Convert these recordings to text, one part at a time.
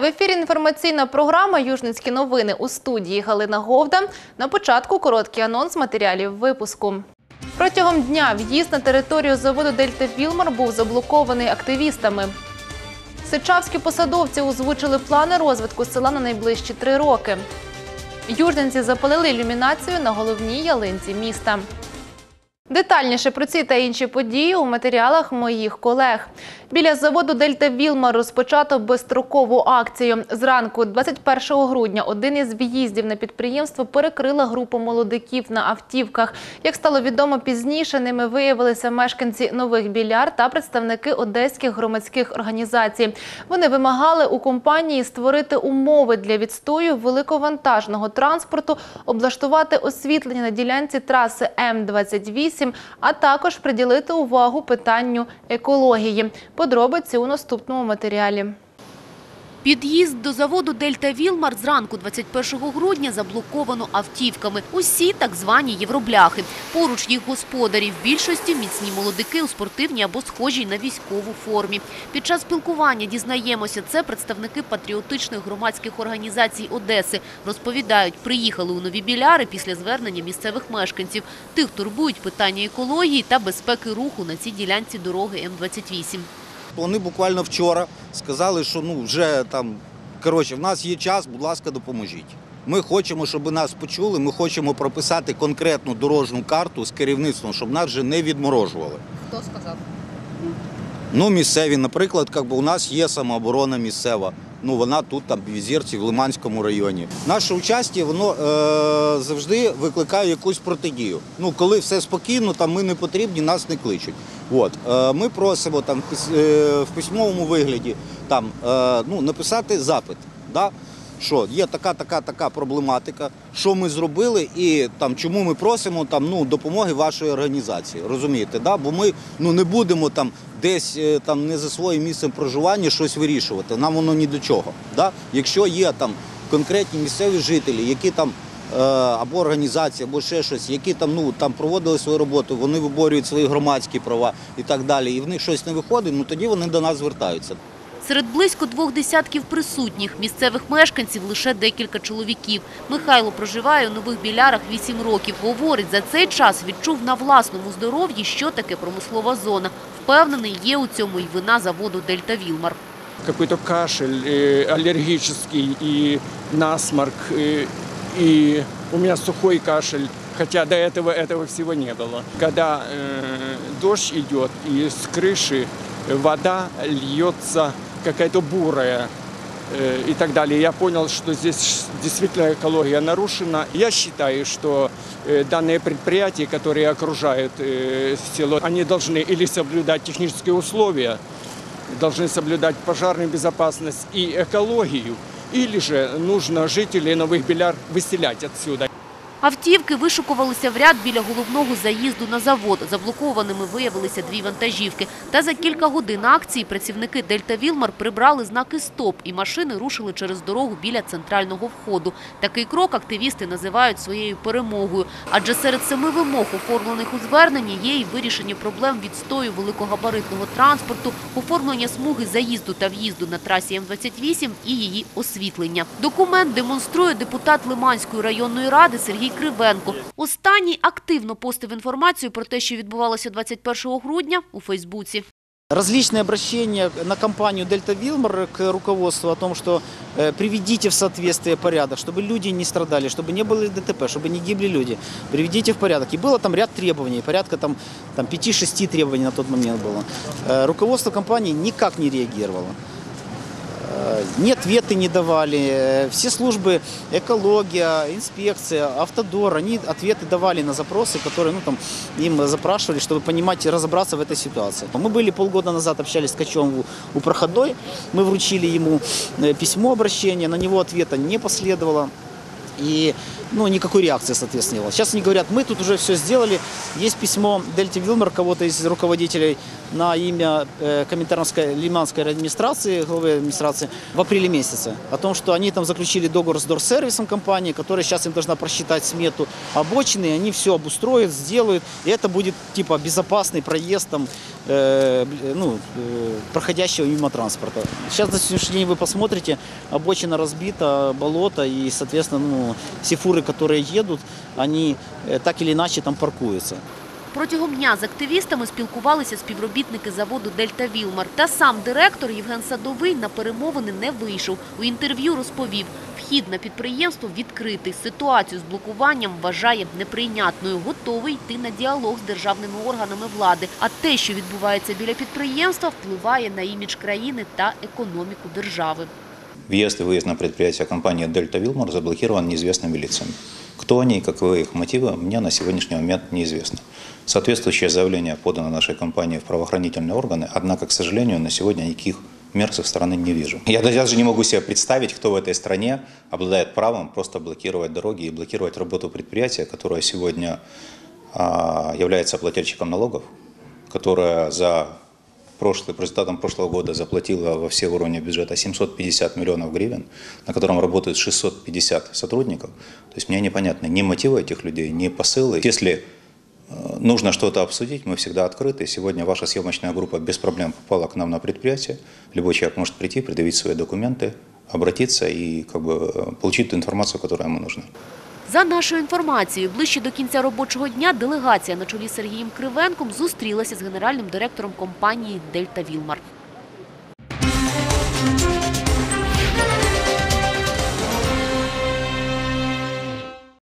В ефірі інформаційна програма Южницькі новини у студії Галина Говда. На початку короткий анонс матеріалів випуску. Протягом дня в'їзд на територію заводу Дельта Вілмар був заблокований активістами. Сичавські посадовці озвучили плани розвитку села на найближчі три роки. Южненці запалили ілюмінацію на головній ялинці міста. Детальніше про ці та інші події у матеріалах моїх колег. Біля заводу Дельта Вілмар розпочато безстрокову акцію. Зранку, 21 грудня, один із в'їздів на підприємство перекрила група молодиків на автівках. Як стало відомо пізніше, ними виявилися мешканці нових біляр та представники одеських громадських організацій. Вони вимагали у компанії створити умови для відстою великовантажного транспорту, облаштувати освітлення на ділянці траси М-28, а також приділити увагу питанню екології. Подробиці у наступному матеріалі. Під'їзд до заводу «Дельта Вілмар» зранку 21 грудня заблоковано автівками. Усі так звані євробляхи. Поруч їх господарі. В більшості міцні молодики у спортивній або схожій на військову формі. Під час спілкування дізнаємося, це представники патріотичних громадських організацій Одеси. Розповідають, приїхали у Нові Біляри після звернення місцевих мешканців. Тих турбують питання екології та безпеки руху на цій ділянці дороги М-28. Вони буквально вчора сказали, що ну вже там коротше, в нас є час, будь ласка, допоможіть. Ми хочемо, щоб нас почули. Ми хочемо прописати конкретну дорожню карту з керівництвом, щоб нас вже не відморожували. Хто сказав? Ну, місцеві, наприклад, як би у нас є самооборона місцева. Ну, вона тут, там, в Візірці, в Лиманському районі. Наше участі воно е, завжди викликає якусь протидію. Ну, коли все спокійно, там ми не потрібні, нас не кличуть. От. Е, ми просимо там, е, в письмовому вигляді там, е, ну, написати запит. Да? Що є така, така, така проблематика, що ми зробили, і там чому ми просимо там ну допомоги вашої організації. Розумієте, да? Бо ми ну не будемо там десь там не за своїм місцем проживання щось вирішувати. Нам воно ні до чого. Да? Якщо є там конкретні місцеві жителі, які там або організації, або ще щось, які там ну там проводили свою роботу, вони виборюють свої громадські права і так далі, і в них щось не виходить, ну тоді вони до нас звертаються. Серед близько двох десятків присутніх місцевих мешканців лише декілька чоловіків. Михайло проживає у Нових Білярах 8 років. Говорить, за цей час відчув на власному здоров'ї, що таке промислова зона. Впевнений, є у цьому й вина заводу «Дельта Вілмар». какой-то кашель э, аллергический и насморк, э, и у меня сухой кашель, хотя до этого этого всего не было. Когда э, дождь идет и с крыши вода льется какая-то бурая э, и так далее, я понял, что здесь действительно экология нарушена. Я считаю, что э, данные предприятия, которые окружают э, село, они должны или соблюдать технические условия, должны соблюдать пожарную безопасность и экологию, или же нужно жителей Новых Беляр выселять отсюда. Автівки вишукувалися в ряд біля головного заїзду на завод. Заблокованими виявилися дві вантажівки. Та за кілька годин акції працівники «Дельта Вілмар» прибрали знаки «Стоп» і машини рушили через дорогу біля центрального входу. Такий крок активісти називають своєю перемогою. Адже серед семи вимог, оформлених у зверненні, є і вирішення проблем відстою великогабаритного транспорту, оформлення смуги заїзду та в'їзду на трасі М-28 і її освітлення. Документ демонструє депутат Лиманської районної ради Сергій Кривенко. Останній активно постив інформацію про те, що відбувалося 21 грудня у Фейсбуці. Различные обращения на компанию Дельта Вилмар к руководству о том, что э, приведите в соответствие порядок, чтобы люди не страдали, чтобы не было ДТП, чтобы не гибли люди. Приведите в порядок. И было там ряд требований, порядка там, там 5-6 требований на тот момент было. Э, руководство компании никак не реагировало. Э, Ни ответы не давали. Э, Все службы, экология, инспекция, автодор, они ответы давали на запросы, которые ну, там, им запрашивали, чтобы понимать и разобраться в этой ситуации. Мы были полгода назад, общались с Ткачевым у проходной, мы вручили ему э, письмо обращения, на него ответа не последовало. И ну, никакой реакции, соответственно, было. Сейчас они говорят, мы тут уже все сделали. Есть письмо Дельте Вилмер, кого-то из руководителей, на имя э, Коминтерновской лиманской администрации, главы администрации, в апреле месяце. О том, что они там заключили договор с Дорсервисом компании, которая сейчас им должна просчитать смету обочины, и они все обустроят, сделают. И это будет типа безопасный проезд там, э, ну, э, проходящего мимо транспорта. Сейчас на сегодняшний день вы посмотрите, обочина разбита, болото, и, соответственно, ну, все фуры, которые едут, они э, так или иначе там паркуются. Протягом дня з активістами спілкувалися співробітники заводу «Дельта Вілмар». Та сам директор Євген Садовий на перемовини не вийшов. У інтерв'ю розповів, вхід на підприємство відкритий. Ситуацію з блокуванням вважає неприйнятною. Готовий йти на діалог з державними органами влади. А те, що відбувається біля підприємства, впливає на імідж країни та економіку держави. Въезд и выезд на предприятие компании «Дельта Вилмор» заблокирован неизвестными лицами. Кто они и каковы их мотивы, мне на сегодняшний момент неизвестно. Соответствующее заявление подано нашей компании в правоохранительные органы, однако, к сожалению, на сегодня никаких мер с их стороны не вижу. Я даже не могу себе представить, кто в этой стране обладает правом просто блокировать дороги и блокировать работу предприятия, которое сегодня а, является плательщиком налогов, которое за прошлый, по результатам прошлого года заплатила во все уровни бюджета 750 миллионов гривен, на котором работают 650 сотрудников. То есть мне непонятны ни мотивы этих людей, ни посылы. Если э, нужно что-то обсудить, мы всегда открыты. Сегодня ваша съемочная группа без проблем попала к нам на предприятие. Любой человек может прийти, предъявить свои документы, обратиться и как бы, э, получить ту информацию, которая ему нужна. За нашою інформацією, ближче до кінця робочого дня делегація на чолі Сергієм Кривенком зустрілася з генеральним директором компанії «Дельта Вілмар».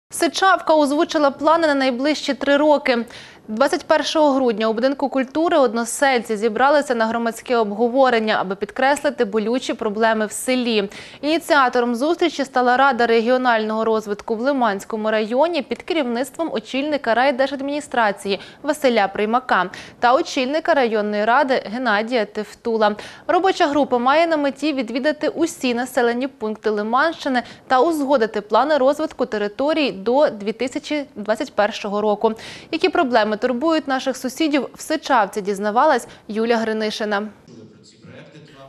Сичавка озвучила плани на найближчі три роки. 21 грудня у будинку культури односельці зібралися на громадське обговорення, аби підкреслити болючі проблеми в селі. Ініціатором зустрічі стала Рада регіонального розвитку в Лиманському районі під керівництвом очільника райдержадміністрації Василя Приймака та очільника районної ради Геннадія Тевтула. Робоча група має на меті відвідати усі населені пункти Лиманщини та узгодити плани розвитку територій до 2021 року. Які проблеми турбують наших сусідів в Сичавці, дізнавалась Юля Гринишина.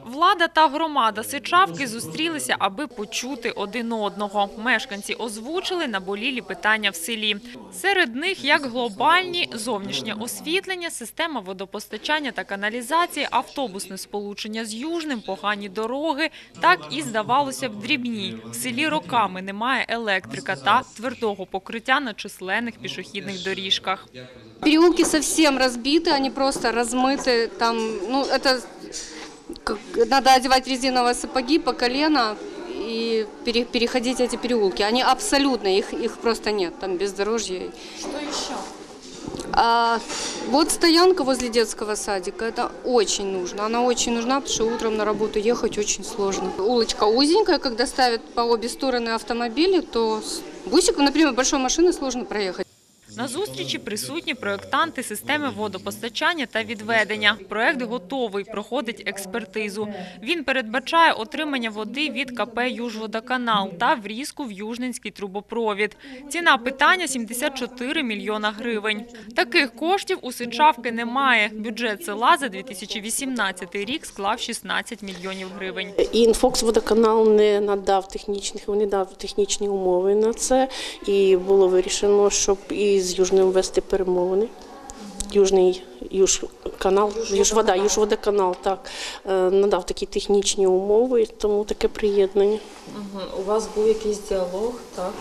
Влада та громада Сичавки зустрілися, аби почути один одного. Мешканці озвучили наболілі питання в селі. Серед них як глобальні зовнішнє освітлення, система водопостачання та каналізації, автобусне сполучення з Южним, погані дороги, так і здавалося б дрібні. В селі роками немає електрика та твердого покриття на численних пішохідних доріжках. Переулки совсем разбиты, они просто размыты. Там, ну, это как- надо одевать резиновые сапоги по колено и пере- переходить эти переулки. Они абсолютно, их, их просто нет, там бездорожье. Что еще? А, вот стоянка возле детского садика, это очень нужно. Она очень нужна, потому что утром на работу ехать очень сложно. Улочка узенькая, когда ставят по обе стороны автомобили, то с бусиком, например, большой машины сложно проехать. На зустрічі присутні проєктанти системи водопостачання та відведення. Проєкт готовий, проходить експертизу. Він передбачає отримання води від КП «Южводоканал» та врізку в Южненський трубопровід. Ціна питання – 74 мільйона гривень. Таких коштів у Сичавки немає. Бюджет села за 2018 рік склав 16 мільйонів гривень. Інфокс-водоканал не надав технічних, не дав технічні умови на це. І було вирішено, щоб із Южним вести перемовини. Южний Южканал, Южвода, Южводоканал, так, е, надав такі технічні умови, тому таке приєднання. У вас був якийсь діалог, так?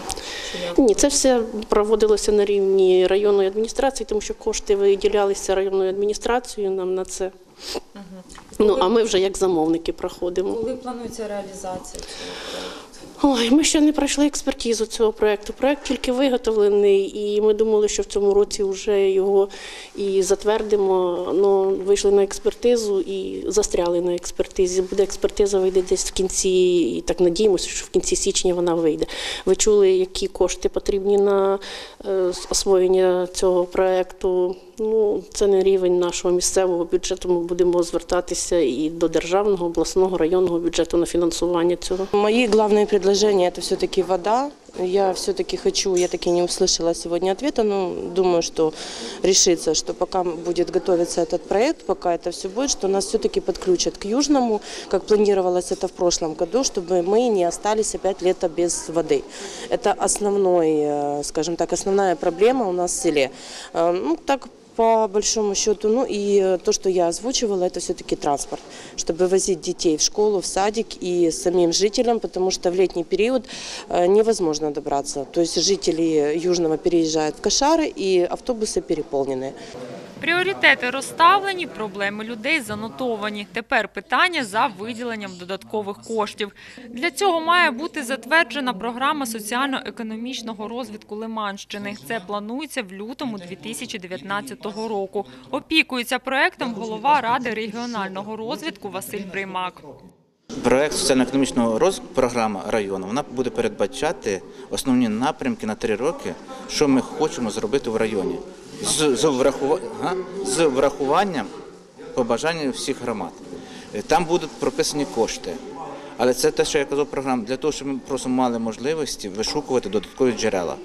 Ні, це все проводилося на рівні районної адміністрації, тому що кошти виділялися районною адміністрацією нам на це. Ну, а ми вже як замовники проходимо. Коли планується реалізація цього? Ой, ми ще не пройшли експертизу цього проекту. Проект тільки виготовлений, і ми думали, що в цьому році вже його і затвердимо. Ну вийшли на експертизу і застряли на експертизі. Буде експертиза вийде десь в кінці, і так надіємося, що в кінці січня вона вийде. Ви чули, які кошти потрібні на е, освоєння цього проекту. Ну, це не рівень нашого місцевого бюджету. Ми будемо звертатися і до державного, обласного, районного бюджету на фінансування цього. Мои главные предложения – это все-таки вода Я все-таки хочу, я таки не услышала сегодня ответа, но думаю, что решится, что пока будет готовиться этот проект, пока это все будет, что нас все-таки подключат к Южному, как планировалось это в прошлом году, чтобы мы не остались опять лето без воды. Это основной, э, скажем так, основная проблема у нас в селе. Э, Ну, так по большому счету, ну и э, то, что я озвучивала, это все-таки транспорт, чтобы возить детей в школу, в садик и самим жителям, потому что в летний период э, невозможно добраться. То есть жители Южного переезжают в Кашары и автобусы переполнены. Пріоритети розставлені, проблеми людей занотовані. Тепер питання за виділенням додаткових коштів. Для цього має бути затверджена програма соціально-економічного розвитку Лиманщини. Це планується в лютому 2019 року. Опікується проектом голова Ради регіонального розвитку Василь Приймак. Проект соціально-економічного розвитку програма району вона буде передбачати основні напрямки на три роки, що ми хочемо зробити в районі з, з, врахува- ага, з врахуванням побажань всіх громад. Е, Там будуть прописані кошти. Але це те, що я казав програма, для того, щоб ми просто мали можливості вишукувати додаткові джерела.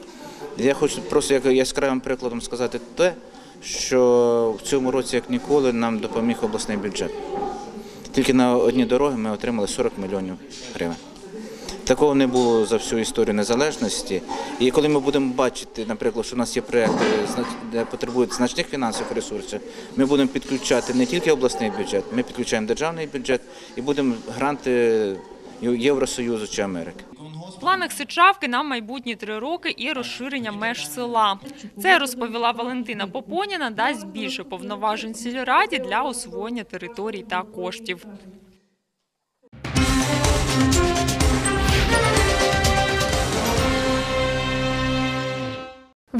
Я хочу просто як яскравим прикладом сказати те, що в цьому році, як ніколи, нам допоміг обласний бюджет. Тільки на одні дороги ми отримали 40 мільйонів гривень. Такого не було за всю історію незалежності. І коли ми будемо бачити, наприклад, що у нас є проекти, де потребують значних фінансових ресурсів, ми будемо підключати не тільки обласний бюджет, ми підключаємо державний бюджет і будемо гранти Євросоюзу чи Америки. В планах Сичавки на майбутні три роки і розширення меж села. Це розповіла Валентина Попоніна, дасть більше повноважень сільраді для освоєння територій та коштів.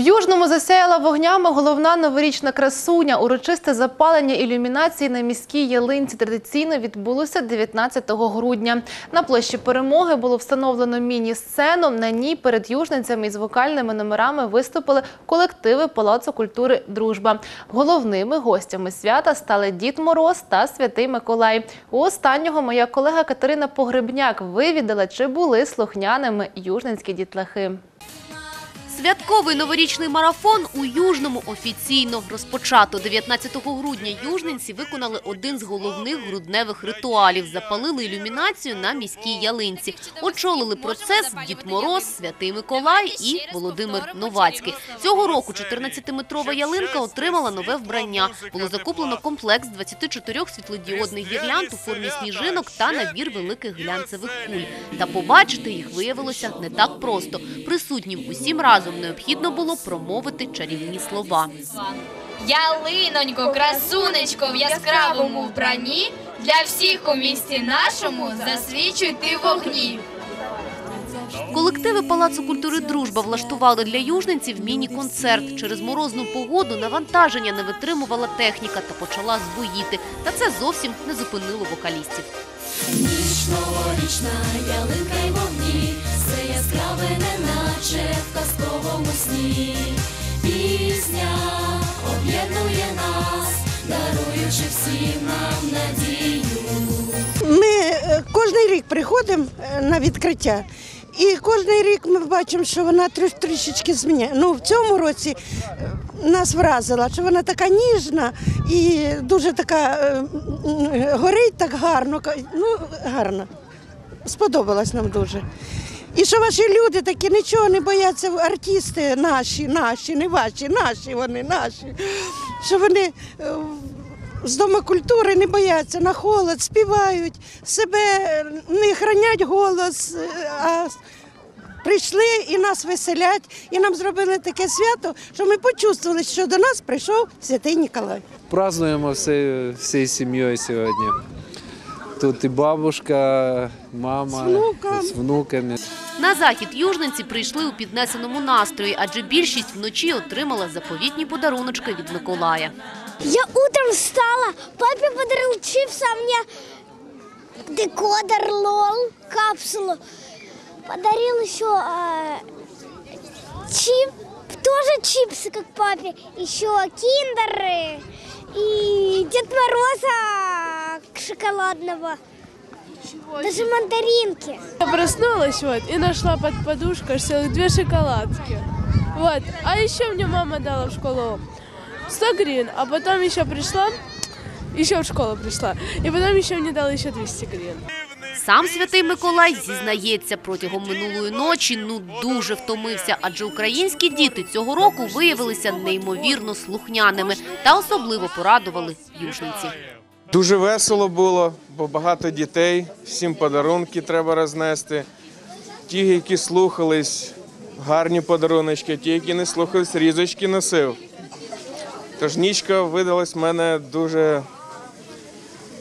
В Южному засяяла вогнями головна новорічна красуня. Урочисте запалення ілюмінації на міській ялинці традиційно відбулося 19 грудня. На площі перемоги було встановлено міні-сцену. На ній перед южницями із вокальними номерами виступили колективи Палацу культури Дружба. Головними гостями свята стали Дід Мороз та Святий Миколай. У останнього моя колега Катерина Погребняк вивідала, чи були слухняними южницькі дітлахи. Святковий новорічний марафон у Южному офіційно розпочато. 19 грудня южненці виконали один з головних грудневих ритуалів. Запалили ілюмінацію на міській ялинці. Очолили процес Дід Мороз, Святий Миколай і Володимир Новацький. Цього року 14-метрова ялинка отримала нове вбрання. Було закуплено комплекс 24 світлодіодних гірлянд у формі сніжинок та набір великих глянцевих куль. Та побачити їх виявилося не так просто. Присутнім усім разом необхідно було промовити чарівні слова. Ялинонько, красунечко в яскравому вбранні, для всіх у місті нашому засвічуй ти вогні. Колективи Палацу культури Дружба влаштували для южненців міні-концерт. Через морозну погоду навантаження не витримувала техніка та почала збоїти. Та це зовсім не зупинило вокалістів. Ніч новорічна, ялинка й вогні, неначе в казковому сні. Пісня об'єднує нас, даруючи всім нам надію. Ми е, кожен рік приходимо е, на відкриття. І кожен рік ми бачимо, що вона трішечки зміняє. Ну, в цьому році е, нас вразила, що вона така ніжна і дуже така горить так гарно. Ну, гарно. Сподобалось нам дуже. І що ваші люди такі нічого не бояться, артисти наші, наші, не ваші, наші вони, наші. Що вони е, з Дому культури не бояться на холод, співають, себе е, не хранять голос, е, а прийшли і нас веселять, і нам зробили таке свято, що ми почувствували, що до нас прийшов святий Ніколай. Празднуємо всі, всією сім'єю сьогодні. Тут і бабушка, мама З внуком. з внуками. На захід южненці прийшли у піднесеному настрої, адже більшість вночі отримала заповітні подаруночки від Миколая. Я утром встала, папе подарил чипсы, а мне декодер лол, капсулу. Подарил еще а, чип, тоже чипсы, как папе, еще киндеры и Дед Мороза шоколадного. Даже мандаринки. Я проснулась вот и нашла под подушкой целых две шоколадки. Вот. А еще мне мама дала в школу 100 гривен, а потом еще пришла, еще в школу пришла, и потом еще мне дала еще 200 гривен. Сам святий Миколай зізнається, протягом минулої ночі ну дуже втомився, адже українські діти цього року виявилися неймовірно слухняними та особливо порадували южниці. Дуже весело було, бо багато дітей, всім подарунки треба рознести. Ті, які слухались, гарні подаруночки, ті, які не слухались, різочки носив. Тож нічка видалась в мене дуже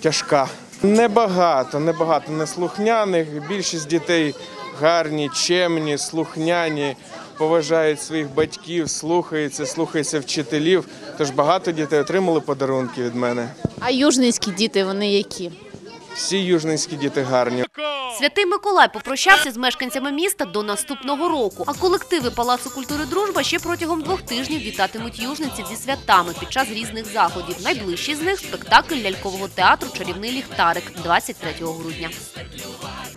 тяжка. Небагато, небагато неслухняних. Більшість дітей гарні, чемні, слухняні, поважають своїх батьків, слухаються, слухаються вчителів. Тож багато дітей отримали подарунки від мене. А южницькі діти, вони які? Всі южницькі діти гарні. Святий Миколай попрощався з мешканцями міста до наступного року. А колективи Палацу культури Дружба ще протягом двох тижнів вітатимуть южниці зі святами під час різних заходів. Найближчий з них спектакль лялькового театру Чарівний ліхтарик 23 грудня.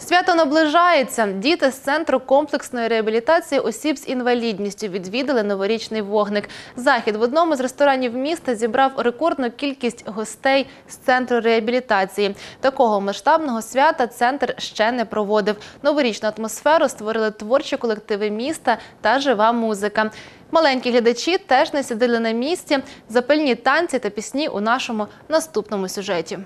Свято наближається. Діти з центру комплексної реабілітації осіб з інвалідністю відвідали новорічний вогник. Захід в одному з ресторанів міста зібрав рекордну кількість гостей з центру реабілітації. Такого масштабного свята центр ще не проводив. Новорічну атмосферу створили творчі колективи міста та жива музика. Маленькі глядачі теж не сиділи на місці. Запильні танці та пісні у нашому наступному сюжеті.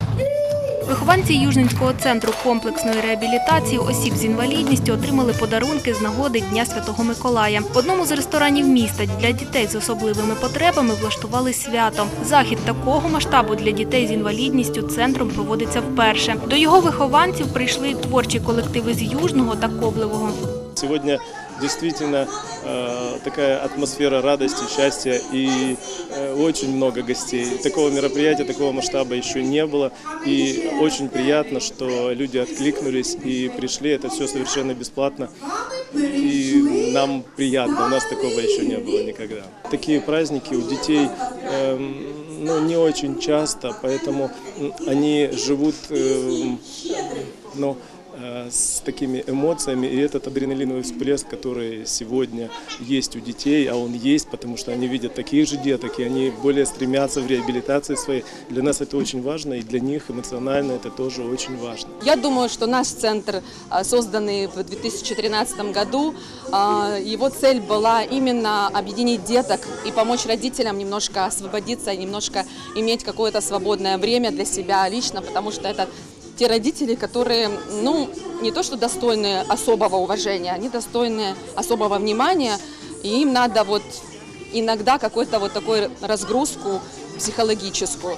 Вихованці Южненського центру комплексної реабілітації осіб з інвалідністю отримали подарунки з нагоди Дня Святого Миколая. В одному з ресторанів міста для дітей з особливими потребами влаштували свято. Захід такого масштабу для дітей з інвалідністю центром проводиться вперше. До його вихованців прийшли творчі колективи з Южного та Коблевого. Сегодня действительно э, такая атмосфера радости, счастья и э, очень много гостей. Такого мероприятия, такого масштаба еще не было. И очень приятно, что люди откликнулись и пришли. Это все совершенно бесплатно. И нам приятно. У нас такого еще не было никогда. Такие праздники у детей эм, ну, не очень часто, поэтому они живут эм, ну, э, с такими эмоциями, и этот адреналиновый всплеск, который сегодня есть у детей, а он есть, потому что они видят таких же деток, и они более стремятся в реабилитации своей. Для нас это очень важно, и для них эмоционально это тоже очень важно. Я думаю, что наш центр, а, созданный в 2013 году, а, его цель была именно объединить деток и помочь родителям немножко освободиться, немножко иметь какое-то свободное время для себя лично, потому что это те родители, которые, ну, не то что достойны особого уважения, они достойны особого внимания, и им надо вот иногда какой-то вот такой разгрузку психологическую.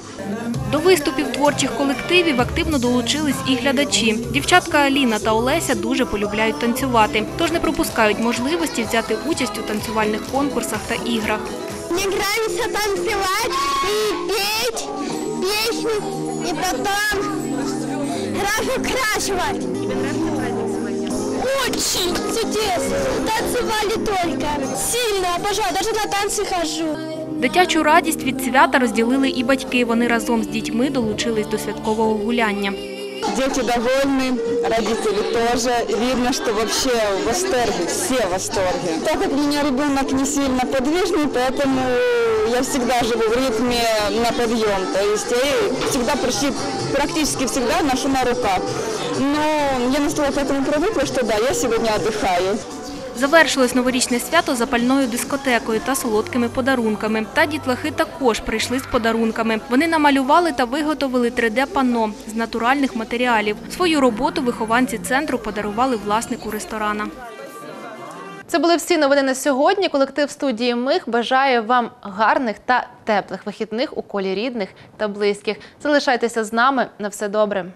До виступів творчих колективів активно долучились і глядачі. Дівчатка Аліна та Олеся дуже полюбляють танцювати, тож не пропускають можливості взяти участь у танцювальних конкурсах та іграх. Мне нравится танцевать и петь песню, и потом разукрашивать. Очень чудесно. Танцевали только. Сильно обожаю, даже на танцы хожу. Дитячу радість від свята розділили і батьки. Вони разом з дітьми долучились до святкового гуляння. Дети довольны, родители тоже. Видно, что вообще в восторге, все в восторге. Так как у меня ребенок не сильно подвижный, поэтому я всегда живу в ритме на подъем. То есть я всегда почти, практически всегда ношу на руках. Но я настолько к этому привыкла, что да, я сегодня отдыхаю. Завершилось новорічне свято запальною дискотекою та солодкими подарунками. Та дітлахи також прийшли з подарунками. Вони намалювали та виготовили 3D-панно з натуральних матеріалів. Свою роботу вихованці центру подарували власнику ресторана. Це були всі новини на сьогодні. Колектив студії Мих бажає вам гарних та теплих вихідних у колі рідних та близьких. Залишайтеся з нами на все добре.